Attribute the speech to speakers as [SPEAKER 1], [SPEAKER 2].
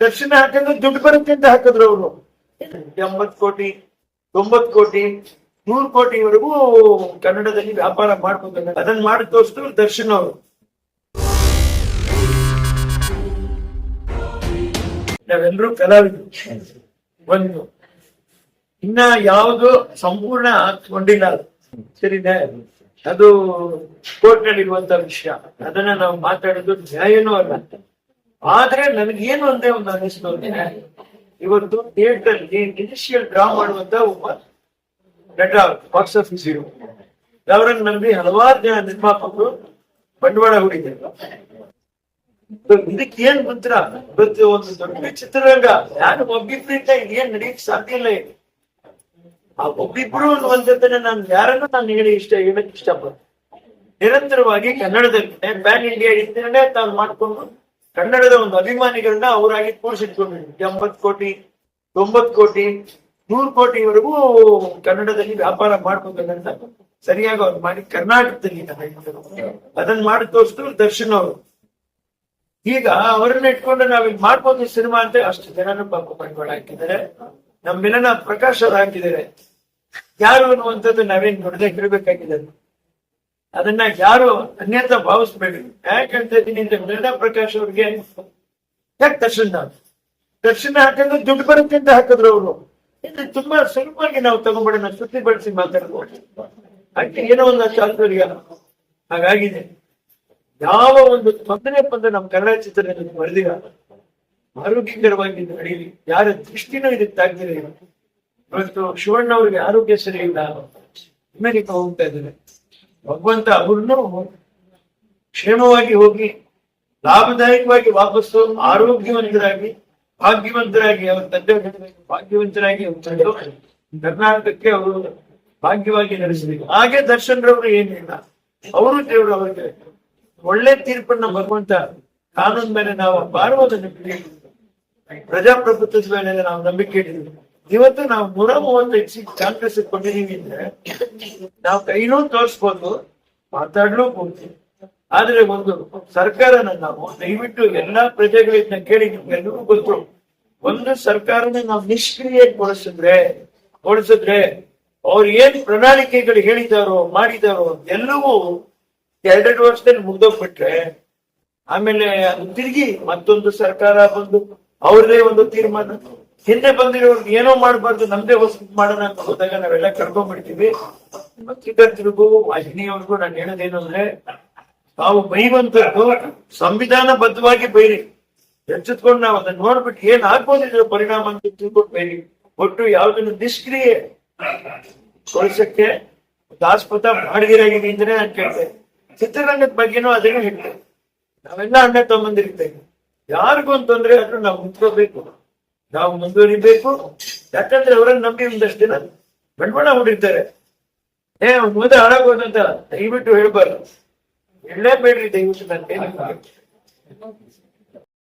[SPEAKER 1] ದರ್ಶನ ಹಾಕಿದ್ರೆ ದುಡ್ಡು ಬರುತ್ತೆ ಅಂತ ಹಾಕಿದ್ರು ಅವರು. ಎಂಬತ್ ಕೋಟಿ ತೊಂಬತ್ ಕೋಟಿ, ನೂರು ಕೋಟಿವರೆಗೂ ಕನ್ನಡದಲ್ಲಿ ವ್ಯಾಪಾರ ಮಾಡ್ಬೇಕು ಅದನ್ನ ಮಾಡಿ ತೋರಿಸಿದ್ರು ದರ್ಶನ್ ಅವರು. ನಾವೆಲ್ಲರೂ ಕಲಾವಿದ್ರು. ಒಂದು. ಇನ್ನ ಯಾವುದು ಸಂಪೂರ್ಣ ಕೊಂಡಿಲ್ಲ ಸರಿನೇ? ಅದು ಕೋರ್ಟ್ ನಲ್ಲಿರುವಂತ ವಿಷಯ. ಅದನ್ನ ನಾವು ಮಾತಾಡೋದು ನ್ಯಾಯನೂ ಅಲ್ಲ. ಆದ್ರೆ ನನಗೇನು ಒಂದೇ ಒಂದು ಅನಿಸ್ತು ಅಂದ್ರೆ, ಇವತ್ತು ಥಿಯೇಟರ್ ಇನಿಷಿಯಲ್ ಡ್ರಾ ಮಾಡುವಂತ ಒಬ್ಬ ನಟ ಬಾಕ್ಸ್ ಆಫೀಸ್ ಇರು. ಅವರನ್ನು ನಂಬಿ ಹಲವಾರು ಜನ ನಿರ್ಮಾಪಕರು ಬಂಡವಾಳ ಹೂಡಿದ್ರು. ಇದಕ್ಕೆ ಏನ್ ಮಂತ್ರ? ಇವತ್ತು ಒಂದು ದೊಡ್ಡ ಚಿತ್ರರಂಗ. ಯಾರು ಒಬ್ಬಿಬ್ರಿಂದ ಏನ್ ನಡೆಯಕ್ ಸಾಧ್ಯ ಇಲ್ಲ ಈಗ. ಆ ಒಬ್ಬಿಬ್ರು ಅನ್ನುವಂಥದ್ದನ್ನ ನಾನು ಯಾರನ್ನು ನಾನು ಹೇಳಿ ಇಷ್ಟ, ಹೇಳಕ್ ಇಷ್ಟಪಡ್ತೀನಿ. ನಿರಂತರವಾಗಿ ಕನ್ನಡದಲ್ಲಿ ಪ್ಯಾನ್ ಇಂಡಿಯಾ ಇದ್ದೇನೆ ತಾನು ಮಾಡ್ಕೊಂಡು ಕನ್ನಡದ ಒಂದು ಅಭಿಮಾನಿಗಳನ್ನ ಅವರಾಗಿ ಕೂರಿಸಿಟ್ಕೊಂಡಿದ್ರು ಎಂಬತ್ ಕೋಟಿ ತೊಂಬತ್ ಕೋಟಿ, ನೂರು ಕೋಟಿವರೆಗೂ ಕನ್ನಡದಲ್ಲಿ ವ್ಯಾಪಾರ ಮಾಡ್ಬೇಕಂತ ಸರಿಯಾಗಿ ಅವ್ರು ಮಾಡಿ ಕರ್ನಾಟಕದಲ್ಲಿ. ಅದನ್ನ ಮಾಡಿ ತೋರಿಸಿದ್ರು ದರ್ಶನ್ ಅವರು. ಈಗ ಅವರನ್ನ ಇಟ್ಕೊಂಡು ನಾವಿಲ್ಲಿ ಮಾಡ್ಬೋದು ಸಿನಿಮಾ ಅಂತ ಅಷ್ಟು ಜನನು ಪಾಪ ಬಂಡವಾಳ ಹಾಕಿದ್ದಾರೆ. ನಮ್ಮ ಮಿಲನ ಪ್ರಕಾಶ್ ಅವ್ರು ಹಾಕಿದ್ದಾರೆ. ಯಾರು ಅನ್ನುವಂಥದ್ದು ನಾವೇನ್ ನೋಡದೆ ಹೇಳಬೇಕಾಗಿದೆ ಅದನ್ನ ಯಾರು ಅನ್ಯತ ಭಾವಿಸ್ಬೇಡಿ. ಯಾಕಂತ ಮಿಲನ ಪ್ರಕಾಶ್ ಅವ್ರಿಗೆ ಯಾಕೆ ದರ್ಶನ ದರ್ಶನ ಹಾಕಿದ್ರೆ ದುಡ್ಡು ಬರುತ್ತೆ ಅಂತ ಹಾಕಿದ್ರು ಅವರು. ಇದು ತುಂಬಾ ಸುಲಭವಾಗಿ ನಾವು ತಗೊಂಡ್ಬಿಡೋಣ, ಸುದ್ದಿ ಬಳಸಿ ಮಾತಾಡ್ಬೋದು. ಏನೋ ಒಂದು ಚಾತುರ್ಯ ಹಾಗಾಗಿದೆ. ಯಾವ ಒಂದು ತೊಂದರೆ ಬಂದ ನಮ್ಮ ಕನ್ನಡ ಚಿತ್ರರಂಗದಲ್ಲಿ ಬರೆದಿಲ್ಲ ಆರೋಗ್ಯಕರವಾಗಿ ನಡೆಯಲಿ ಯಾರ ದೃಷ್ಟಿನೂ ಇದಕ್ಕೆ ತಾಗ್ದಿಲ್ಲ ಇವತ್ತು ಶಿವಣ್ಣ ಅವ್ರಿಗೆ ಆರೋಗ್ಯ ಸರಿ ಇಲ್ಲ. ಅಮೆರಿಕ ಹೋಗ್ತಾ ಇದ್ದಾರೆ. ಭಗವಂತ ಅವ್ರನ್ನು ಕ್ಷೇಮವಾಗಿ ಹೋಗಿ, ಲಾಭದಾಯಕವಾಗಿ ವಾಪಸ್ಸು, ಆರೋಗ್ಯವಂತರಾಗಿ, ಭಾಗ್ಯವಂತರಾಗಿ ಅವ್ರ ತಂದೆ ಭಾಗ್ಯವಂತರಾಗಿ ಕರ್ನಾಟಕಕ್ಕೆ ಅವರು ಭಾಗ್ಯವಾಗಿ ನಡೆಸಬೇಕು. ಹಾಗೆ ದರ್ಶನ್ ರವರು ಏನಿಲ್ಲ. ಅವರು ದೇವರು ಅವರಿಗೆ ಒಳ್ಳೆ ತೀರ್ಪನ್ನ ಭಗವಂತ ಕಾನೂನು ಮೇಲೆ ನಾವು ಬಾರುವುದನ್ನು. ಪ್ರಜಾಪ್ರಭುತ್ವದ ಮೇಲೆ ನಾವು ನಂಬಿಕೆ ಇಟ್ಟಿದ್ದೀವಿ. ಇವತ್ತು ನಾವು ನೂರ ಮೂವತ್ತೈದು ಕಾಂಗ್ರೆಸ್ ಕೊಟ್ಟಿದೀವಿ ಅಂದ್ರೆ ನಾವು ಕೈನೂ ತೋರಿಸ್ಬೋದು ಮಾತಾಡ್ಲೂಬಹುದು ಆದ್ರೆ ಒಂದು ಸರ್ಕಾರನ ನಾವು ದಯವಿಟ್ಟು ಎಲ್ಲಾ ಪ್ರಜೆಗಳಿಂದ ಕೇಳಿ ನಿಮ್ಗೆಲ್ಲರಿಗೂ ಗೊತ್ತು. ಒಂದು ಸರ್ಕಾರನ ನಾವು ನಿಷ್ಕ್ರಿಯಗೊಳಿಸಿದ್ರೆ ಕೊಡಿಸಿದ್ರೆ ಅವ್ರು ಏನ್ ಪ್ರಣಾಳಿಕೆಗಳು ಹೇಳಿದಾರೋ, ಮಾಡಿದಾರೋ ಎಲ್ಲವೂ ಎರಡೆರಡು ವರ್ಷದಲ್ಲಿ ಮುಗ್ದೋಗ್ಬಿಟ್ರೆ ಆಮೇಲೆ ತಿರುಗಿ ಮತ್ತೊಂದು ಸರ್ಕಾರ ಬಂದು ಅವ್ರದೇ ಒಂದು ತೀರ್ಮಾನ. ಹಿಂದೆ ಬಂದಿರೋರ್ಗೆ ಏನೋ ಮಾಡಬಾರ್ದು, ನಮ್ದೇ ವಸ್ತು ಮಾಡೋಣ ಅಂತ ಹೋದಾಗ ನಾವೆಲ್ಲ ಕರ್ಕೊಂಡ್ಬಿಡ್ತೀವಿ. ಚಿತ್ರದುರ್ಗು ವಾಹಿನಿಯವ್ರಿಗೂ ನಾನು ಹೇಳೋದೇನು ಅಂದ್ರೆ ತಾವು ಸಂವಿಧಾನ ಬದ್ಧವಾಗಿ ಬೈರಿ. ಎಚ್ಚೆತ್ಕೊಂಡು ನಾವು ಅದನ್ನ ನೋಡ್ಬಿಟ್ಟು ಏನ್ ಆಗ್ಬೋದು ಇದ್ರ ಪರಿಣಾಮ ಅಂತ ತಿಳ್ಕೊಂಡು ಬೈರಿ. ಒಟ್ಟು ಯಾವ್ದನ್ನು ನಿಷ್ಕ್ರಿಯೆ ಗೊಳಿಸಕ್ಕೆ ದಾಸ್ಪತ ಮಾಡಿದಿರಾಗಿದೆ ಅಂದ್ರೆ ನಾನು ಕೇಳ್ತೇನೆ ಚಿತ್ರರಂಗದ ಬಗ್ಗೆನೂ ಅದನ್ನೇ ಹೇಳ್ತೇವೆ ನಾವೆಲ್ಲ ಅಣ್ಣ ತಮ್ಮಂದಿರ್ತೇವೆ ಯಾರಿಗೂ ಒಂದು ತೊಂದ್ರೆ ಆದ್ರೂ ನಾವು ನಿಂತ್ಕೋಬೇಕು. ನಾವು ಮುಂದುವರಿಬೇಕು ಯಾಕಂದ್ರೆ ಅವರನ್ನ ನಂಬಿ ಒಂದಷ್ಟು ದಿನ ಬಂಡವಾಳ ಹೂಡಿರ್ತಾರೆ ಏ ಮುಂದೆ ಮುಂದೆ ಹಾಳಾಗೋದಂತ ದಯವಿಟ್ಟು ಹೇಳ್ಬಾರ್ದು. ಹೇಳಲೇಬೇಡ್ರಿ ದಯವಿಟ್ಟು ನನ್ಗೆ